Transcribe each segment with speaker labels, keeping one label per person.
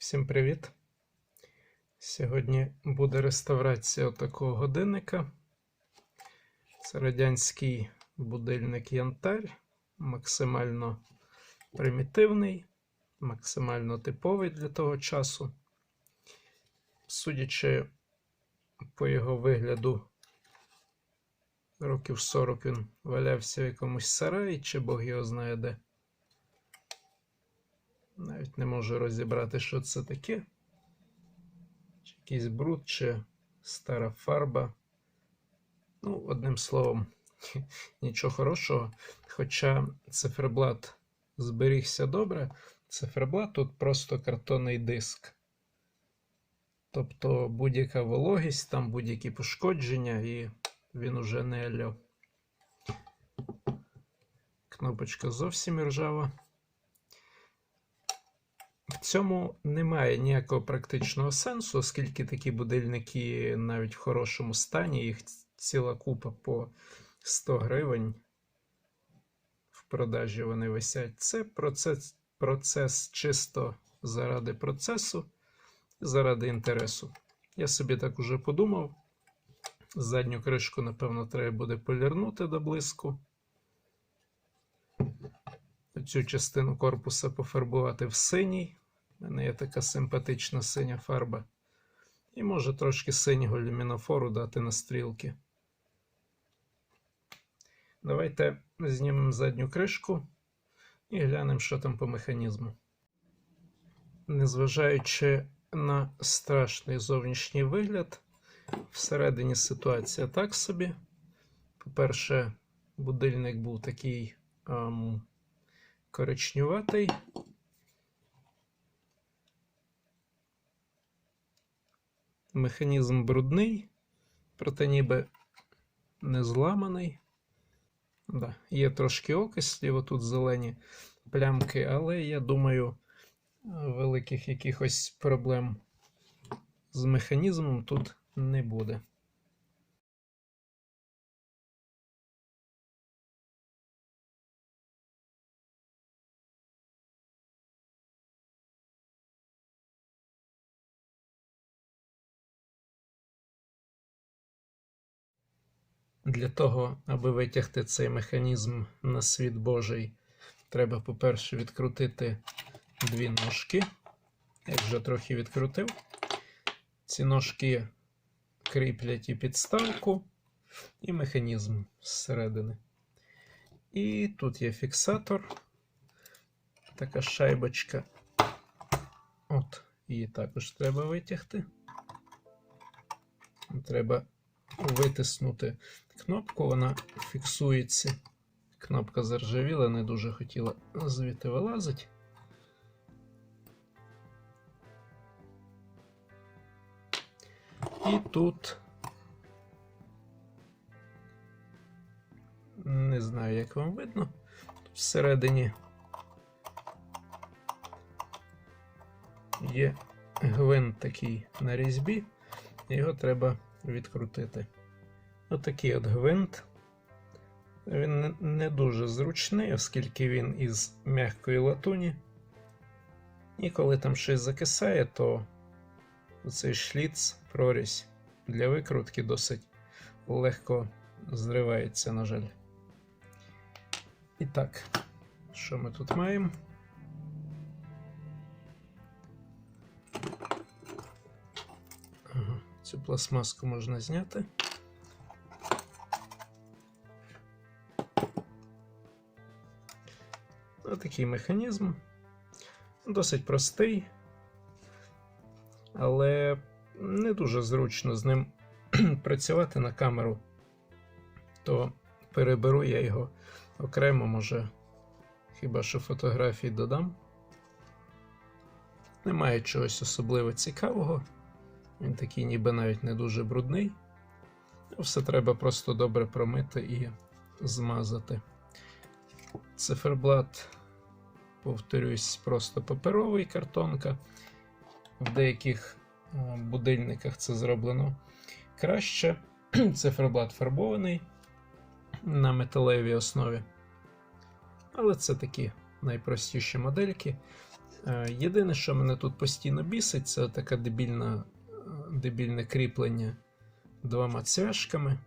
Speaker 1: Всім привіт! Сьогодні буде реставрація такого годинника. Це радянський будильник Янтарь, максимально примітивний, максимально типовий для того часу. Судячи по його вигляду, років 40 він валявся в якомусь сараї, чи Бог його знає де. Навіть не можу розібрати, що це таке. Чи якийсь бруд, чи стара фарба. Ну, одним словом, нічого хорошого. Хоча циферблат зберігся добре, циферблат тут просто картонний диск. Тобто будь-яка вологість, там будь-які пошкодження, і він уже не альо. Кнопочка зовсім ржава. Цьому немає ніякого практичного сенсу, оскільки такі будильники навіть в хорошому стані, їх ціла купа по 100 гривень. В продажі вони висять. Це процес, процес чисто заради процесу, заради інтересу. Я собі так уже подумав. Задню кришку, напевно, треба буде полірнути до блиску. Цю частину корпуса пофарбувати в синій. У мене є така симпатична синя фарба. І може трошки синього люмінофору дати на стрілки. Давайте знімемо задню кришку і глянемо, що там по механізму. Незважаючи на страшний зовнішній вигляд, всередині ситуація так собі. По-перше, будильник був такий ем, коричнюватий. Механізм брудний, проте ніби не зламаний. Да, Є трошки окислів, отут зелені плямки, але я думаю, великих якихось проблем з механізмом тут не буде. Для того, аби витягти цей механізм на світ Божий, треба, по-перше, відкрутити дві ножки. Я вже трохи відкрутив. Ці ножки кріплять і підставку, і механізм зсередини. І тут є фіксатор. Така шайбочка. От, її також треба витягти. Треба витиснути кнопку, вона фіксується. Кнопка заржавіла, не дуже хотіла звідти вилазить. І тут не знаю, як вам видно. Тут всередині є гвинт такий на різьбі, його треба відкрутити. Отакий от гвинт. Він не дуже зручний, оскільки він із м'якої латуні. І коли там щось закисає, то цей шліц, прорізь для викрутки досить легко зривається, на жаль. І так, що ми тут маємо? Цю пластмаску можна зняти. Отакий механізм. Досить простий, але не дуже зручно з ним працювати на камеру, то переберу я його окремо, може, хіба що фотографії додам. Немає чогось особливо цікавого. Він такий ніби навіть не дуже брудний. Все треба просто добре промити і змазати. Циферблат, повторюсь, просто паперовий картонка. В деяких будильниках це зроблено краще. Циферблат фарбований на металевій основі. Але це такі найпростіші модельки. Е, Єдине, що мене тут постійно бісить, це таке дебільна, е, дебільне кріплення двома цвяшками.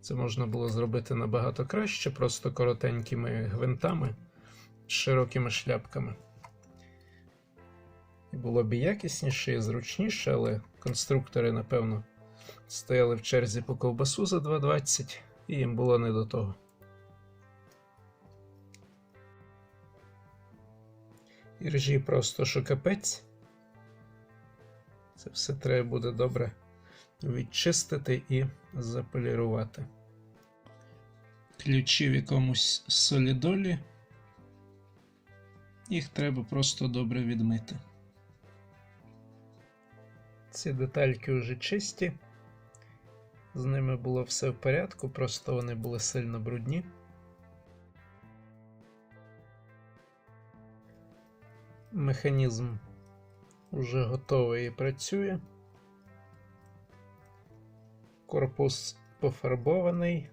Speaker 1: Це можна було зробити набагато краще, просто коротенькими гвинтами з широкими шляпками. І було б і якісніше і зручніше, але конструктори, напевно, стояли в черзі по ковбасу за 2,20, і їм було не до того. Іржі просто що капець. Це все треба буде добре відчистити і заполірувати. Ключі в якомусь солідолі. Їх треба просто добре відмити. Ці детальки вже чисті. З ними було все в порядку, просто вони були сильно брудні. Механізм вже готовий і працює. Корпус пофарбований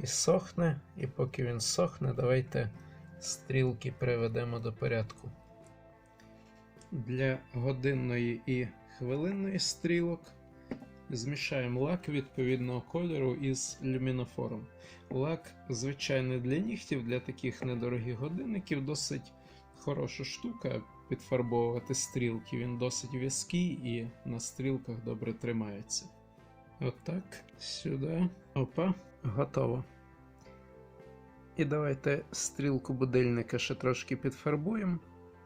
Speaker 1: і сохне, і поки він сохне, давайте стрілки приведемо до порядку. Для годинної і хвилинної стрілок змішаємо лак відповідного кольору із люмінофором. Лак звичайний для нігтів, для таких недорогих годинників, досить хороша штука підфарбовувати стрілки. Він досить в'язкий і на стрілках добре тримається. Отак, сюди. Опа, готово. І давайте стрілку будильника ще трошки підфарбуємо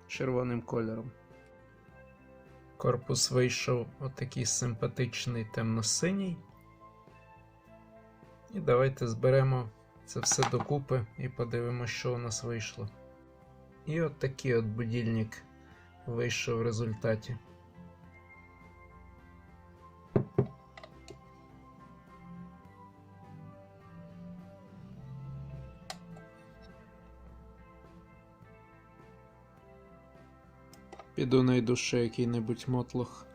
Speaker 1: червоним кольором. Корпус вийшов отакий симпатичний темно-синій. І давайте зберемо це все докупи і подивимося, що у нас вийшло. І от такий от будильник вийшов в результаті. Піду найду ще який-небудь мотлох.